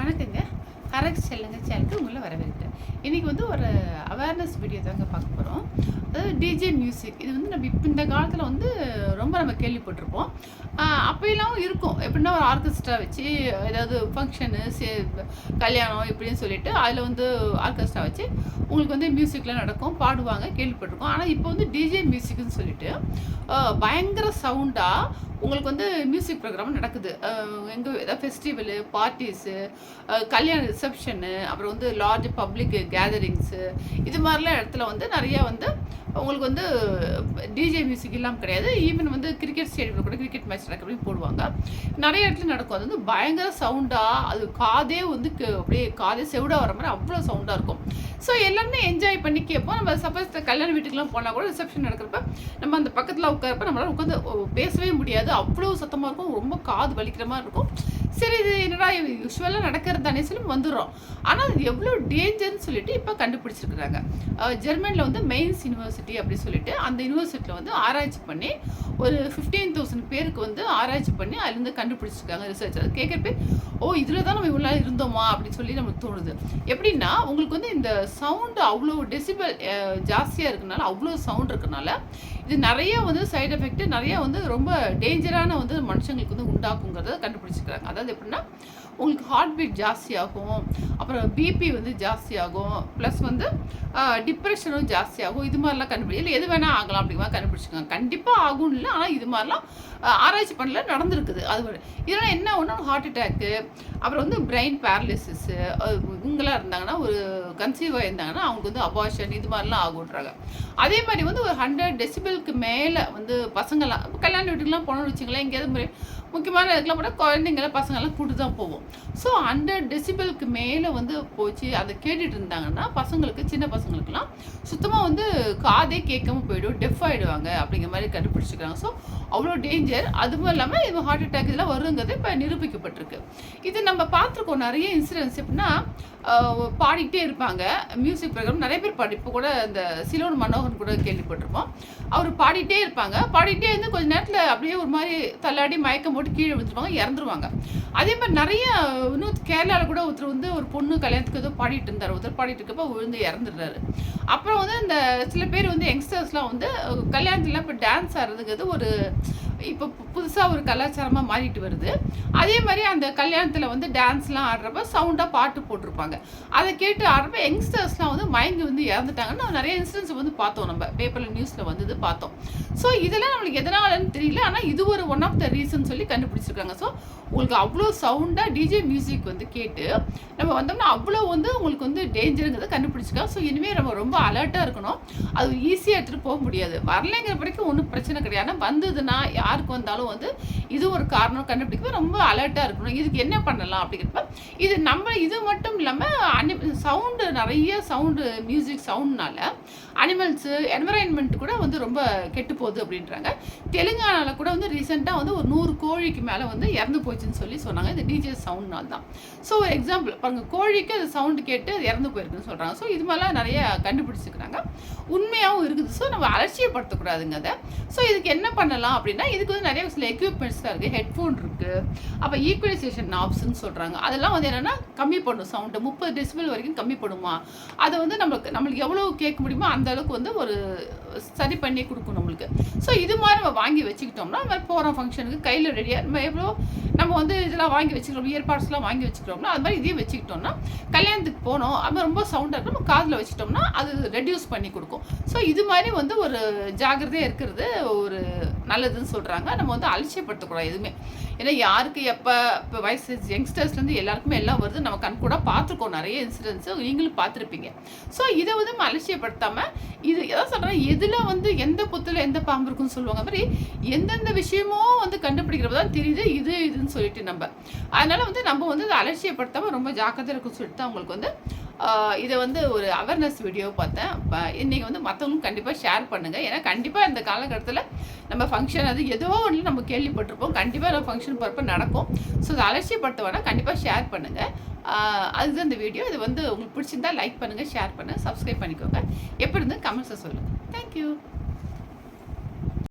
வணக்கங்க. கரெக்ட் செல்லுங்க சேனலுக்கு உங்களை வரவேற்கிறேன். இன்றைக்கி வந்து ஒரு அவேர்னஸ் வீடியோ தாங்க பார்க்க போகிறோம் அதாவது டிஜே மியூசிக் இது வந்து நம்ம இப்போ இந்த காலத்தில் வந்து ரொம்ப நம்ம கேள்விப்பட்டிருப்போம். அப்போயெல்லாம் இருக்கும். எப்படின்னா ஒரு ஆர்கெஸ்ட்ரா வச்சு ஏதாவது ஃபங்க்ஷனு சே கல்யாணம் இப்படின்னு சொல்லிட்டு அதில் வந்து ஆர்கெஸ்ட்ரா வச்சு உங்களுக்கு வந்து மியூசிக்லாம் நடக்கும் பாடுவாங்க கேள்விப்பட்டிருக்கோம். ஆனால் இப்போ வந்து டிஜே மியூசிக்னு சொல்லிட்டு பயங்கர சவுண்டாக உங்களுக்கு வந்து மியூசிக் ப்ரோக்ராம் நடக்குது. எங்கே ஏதாவது ஃபெஸ்டிவலு பார்ட்டிஸு கல்யாண ரிசப்ஷனு அப்புறம் வந்து லார்ஜ் பப்ளிக் கேதரிங்ஸு இது மாதிரிலாம் இடத்துல வந்து நிறைய வந்து உங்களுக்கு வந்து டிஜே மியூசிக் இல்லாமல் கிடையாது. ஈவன் வந்து கிரிக்கெட் ஸ்டேடியமில் கூட கிரிக்கெட் மேட்ச் நடக்கிறதையும் போடுவாங்க. நிறைய இடத்துல நடக்கும். அது வந்து பயங்கர சவுண்டாக அது காதே வந்து அப்படியே காதே செவிடாக வர மாதிரி அவ்வளோ சவுண்டாக இருக்கும். ஸோ எல்லாருமே என்ஜாய் பண்ணி கேட்போம். நம்ம சப்போஸ் கல்யாண வீட்டுக்குலாம் போனால் கூட ரிசப்ஷன் நடக்கிறப்ப நம்ம அந்த பக்கத்தில் உட்காரப்ப நம்மளால உட்காந்து பேசவே முடியாது. அவ்வளோ சத்தமாக இருக்கும். ரொம்ப காது வலிக்கிற மாதிரி இருக்கும். சரி இது என்னடா யூஸ்வலாக நடக்கிறது தானே சொல்லி வந்துடுறோம். ஆனால் அது எவ்வளோ டேஞ்சர்னு சொல்லிட்டு இப்போ கண்டுபிடிச்சிருக்கிறாங்க. ஜெர்மனியில் வந்து மெயின்ஸ் யூனிவர்சிட்டி அப்படி சொல்லிட்டு அந்த யூனிவர்சிட்டியில் வந்து ஆராய்ச்சி பண்ணி ஒரு ஃபிஃப்டீன் தௌசண்ட் பேருக்கு வந்து ஆராய்ச்சி பண்ணி அதுலேருந்து கண்டுபிடிச்சிருக்காங்க ரிசர்ச் அது கேட்குறப்ப ஓ இதில் தான் நம்ம இவ்வளோ நாள் இருந்தோமா அப்படின்னு சொல்லி நமக்கு தோணுது. எப்படின்னா உங்களுக்கு வந்து இந்த சவுண்டு அவ்வளோ டெசிபல் ஜாஸ்தியாக இருக்கனால அவ்வளோ சவுண்ட் இருக்கனால இது நிறைய வந்து சைடு எஃபெக்ட் நிறைய வந்து ரொம்ப டேஞ்சரான வந்து மனுஷங்களுக்கு வந்து உண்டாக்குங்கிறத கண்டுபிடிச்சிருக்காங்க. அதாவது எப்படின்னா உங்களுக்கு ஹார்ட் பீட் ஜாஸ்தியாகும் அப்புறம் பிபி வந்து ஜாஸ்தியாகும் ப்ளஸ் வந்து டிப்ரெஷனும் ஜாஸ்தியாகும் இது மாதிரிலாம் கண்டுபிடிக்கல இல்லை எது வேணால் ஆகலாம் அப்படிங்கிற மாதிரி கண்டுபிடிச்சிருக்காங்க. கண்டிப்பாக ஆகும் இல்லை ஆனால் இது மாதிரிலாம் ஆராய்ச்சி பண்ணல நடந்திருக்குது. அது ஒரு- இதெல்லாம் என்ன ஒன்று ஹார்ட் அட்டாக்கு அப்புறம் வந்து பிரெயின் பேரலிசிஸு இவங்களாம் இருந்தாங்கன்னா ஒரு கன்சீவாக இருந்தாங்கன்னா அவங்களுக்கு வந்து அபார்ஷன் இது மாதிரிலாம் ஆகுன்றாங்க அதே மாதிரி வந்து ஒரு ஹண்ட்ரட் டெசிபிளுக்கு மேலே வந்து பசங்களாம் கல்யாண வீட்டுக்குலாம் போனோம்னு வச்சுங்களேன் எங்கேயாவது முறை முக்கியமான இதுக்கெல்லாம் கூட குழந்தைங்கள பசங்களாம் கூட்டு தான் போவோம். ஸோ ஹண்ட்ரட் டெசிபிளுக்கு மேலே வந்து போச்சு அதை கேட்டுட்டு இருந்தாங்கன்னா பசங்களுக்கு சின்ன பசங்களுக்குலாம் சுத்தமாக வந்து காதே கேட்காம போயிடும் டெஃப் ஆகிடுவாங்க அப்படிங்கிற மாதிரி கண்டுபிடிச்சிருக்காங்க. ஸோ அவ்வளோ டேஞ்சர் அதுவும் இல்லாமல் இது ஹார்ட் அட்டாக் இதெல்லாம் வருங்கிறது இப்போ நிரூபிக்கப்பட்டிருக்கு. இது நம்ம பார்த்துருக்கோம் நிறைய இன்சிடென்ட்ஸ் எப்படின்னா பாடிக்கிட்டே இருப்பாங்க. மியூசிக் ப்ரோக்ராம் நிறைய பேர் பாடி இப்போ கூட இந்த சிலோன் மனோகன் கூட கேள்விப்பட்டிருப்போம். அவர் பாடிட்டே இருப்பாங்க. பாடிட்டே இருந்து கொஞ்ச நேரத்தில் அப்படியே ஒரு மாதிரி தள்ளாடி மயக்கம் போட்டு கீழே விழுந்துருவாங்க இறந்துருவாங்க. அதே மாதிரி நிறைய இன்னும் கேரளாவில் கூட ஒருத்தர் வந்து ஒரு பொண்ணு கல்யாணத்துக்கு ஏதோ பாடிட்டு இருந்தார். ஒருத்தர் பாடிட்டு இருக்கப்போ விழுந்து இறந்துடுறாரு. அப்புறம் வந்து இந்த சில பேர் வந்து யங்ஸ்டர்ஸ்லாம் வந்து கல்யாணத்துல இப்போ டான்ஸ் ஆடுறதுங்கிறது ஒரு இப்போ புதுசாக ஒரு கலாச்சாரமாக மாறிட்டு வருது. அதே மாதிரி அந்த கல்யாணத்தில் வந்து டான்ஸ்லாம் ஆடுறப்ப சவுண்டாக பாட்டு போட்டிருப்பாங்க. அதை கேட்டு ஆடுறப்ப யங்ஸ்டர்ஸ்லாம் வந்து மயங்கி வந்து இறந்துட்டாங்கன்னு நிறைய இன்சிடென்ட்ஸ் வந்து பார்த்தோம் நம்ம. பேப்பரில் நியூஸில் வந்தது பார்த்தோம். ஸோ இதெல்லாம் நம்மளுக்கு எதனால் ஆனால் இது ஒரு ஒன் ஆஃப் த ரீசன் சொல்லி கண்டுபிடிச்சிருக்காங்க. ஸோ உங்களுக்கு அவ்வளோ சவுண்டாக டிஜே மியூசிக் வந்து கேட்டு நம்ம வந்தோம்னா அவ்வளோ வந்து உங்களுக்கு வந்து டேஞ்சருங்கிறத கண்டுபிடிச்சிருக்காங்க ஸோ இனிமேல் நம்ம ரொம்ப அலர்ட்டாக இருக்கணும். அது ஈஸியாக எடுத்துகிட்டு போக முடியாது. வரலைங்கிற வரைக்கும் ஒன்றும் பிரச்சனை கிடையாது. ஆனால் வந்ததுன்னா யாருக்கு வந்தாலும் வந்து இது ஒரு காரணம் கண்டுபிடிக்கவே ரொம்ப அலர்ட்டாக இருக்கணும். இதுக்கு என்ன பண்ணலாம் அப்படிங்கிறப்ப இது நம்ம இது மட்டும் இல்லாமல் அனி சவுண்டு நிறைய சவுண்டு மியூசிக் சவுண்ட்னால அனிமல்ஸு என்வரான்மெண்ட் கூட ரொம்ப கெட்டு போகுது அப்படின்றாங்க. தெலுங்கானாவில் கூட வந்து ரீசெண்டாக வந்து ஒரு நூறு கோழிக்கு மேலே வந்து இறந்து போச்சுன்னு சொல்லி சொன்னாங்க. இந்த டிஜே சவுண்ட்னால் தான். ஸோ ஒரு எக்ஸாம்பிள் பாருங்கள் கோழிக்கு அது சவுண்டு கேட்டு அது இறந்து போயிருக்குன்னு சொல்கிறாங்க ஸோ இது மாதிரிலாம் நிறைய கண்டுபிடிச்சிக்கிறாங்க. உண்மையாகவும் இருக்குது. ஸோ நம்ம அலட்சியப்படுத்தக்கூடாதுங்க அதை. ஸோ இதுக்கு என்ன பண்ணலாம் அப்படின்னா இதுக்கு வந்து நிறைய சில எக்யூப்மெண்ட்ஸ் தான் இருக்குது ஹெட்ஃபோன் இருக்குது அப்போ ஈக்குவலைசேஷன் நாப்ஸ்ன்னு சொல்கிறாங்க அதெல்லாம் வந்து என்னென்னா கம்மி பண்ணும் சவுண்டு முப்பது டெசிபிள் வரைக்கும் கம்மி பண்ணுமா? அதை வந்து நம்மளுக்கு நம்மளுக்கு எவ்வளோ கேட்க முடியுமோ அந்த அளவுக்கு வந்து ஒரு சரி பண்ணி கொடுக்கும் நம்மளுக்கு. ஸோ இது மாதிரி நம்ம வாங்கி வச்சுக்கிட்டோம்னா நம்ம போகிறோம் ஃபங்க்ஷனுக்கு கையில் ரெடியாக நம்ம எவ்வளோ நம்ம வந்து இதெல்லாம் வாங்கி வச்சுக்கிறோம் இயர்பாட்ஸ்லாம் வாங்கி வச்சுக்கிறோம்னா அது மாதிரி இதையும் வச்சுக்கிட்டோம்னா கல்யாணத்துக்கு போனோம் அது ரொம்ப சவுண்டாக இருக்கும். நம்ம காதில் வச்சுட்டோம்னா அது ரெடியூஸ் பண்ணி கொடுக்கும். ஸோ இது மாதிரி வந்து ஒரு ஜாக்கிரதையாக இருக்கிறது ஒரு நல்லதுன்னு சொல்கிறாங்க நம்ம வந்து அலட்சியப்படுத்தக்கூடாது எதுவுமே. ஏன்னா யாருக்கு எப்போ இப்போ வயசு யங்ஸ்டர்ஸ்லேருந்து எல்லாருக்குமே எல்லாம் வருது. நம்ம கண் கூட பார்த்துருக்கோம். நிறைய இன்சிடென்ட்ஸு நீங்களும் பார்த்துருப்பீங்க. ஸோ இதை வந்து நம்ம அலட்சியப்படுத்தாமல் இது எதாவது சொல்கிறேன் எதில் வந்து எந்த புத்தில் எந்த பாம்பு இருக்குன்னு சொல்லுவாங்க மாதிரி எந்தெந்த விஷயமோ வந்து கண்டுபிடிக்கிறப்ப தான் தெரியுது இது இதுன்னு சொல்லிட்டு நம்ம. அதனால வந்து நம்ம வந்து அதை அலட்சியப்படுத்தாமல் ரொம்ப ஜாக்கிரதை இருக்குன்னு சொல்லிட்டு தான் வந்து இதை வந்து ஒரு அவேர்னஸ் வீடியோ பார்த்தேன். இன்றைக்கி வந்து மற்றவங்களும் கண்டிப்பாக ஷேர் பண்ணுங்கள் ஏன்னா கண்டிப்பாக இந்த காலகட்டத்தில் நம்ம ஃபங்க்ஷன் அது ஏதோ ஒன்று நம்ம கேள்விப்பட்டிருப்போம். கண்டிப்பாக நம்ம ஃபங்க்ஷன் போகிறப்ப நடக்கும். ஸோ அதை அலட்சியப்படுத்த வேணால் கண்டிப்பாக ஷேர் பண்ணுங்கள் அதுதான் இந்த வீடியோ இது வந்து உங்களுக்கு பிடிச்சிருந்தா லைக் பண்ணுங்கள் ஷேர் பண்ணுங்கள் சப்ஸ்கிரைப் பண்ணிக்கோங்க. எப்படி இருந்து கமெண்ட்ஸை சொல்லுங்கள் தேங்க்யூ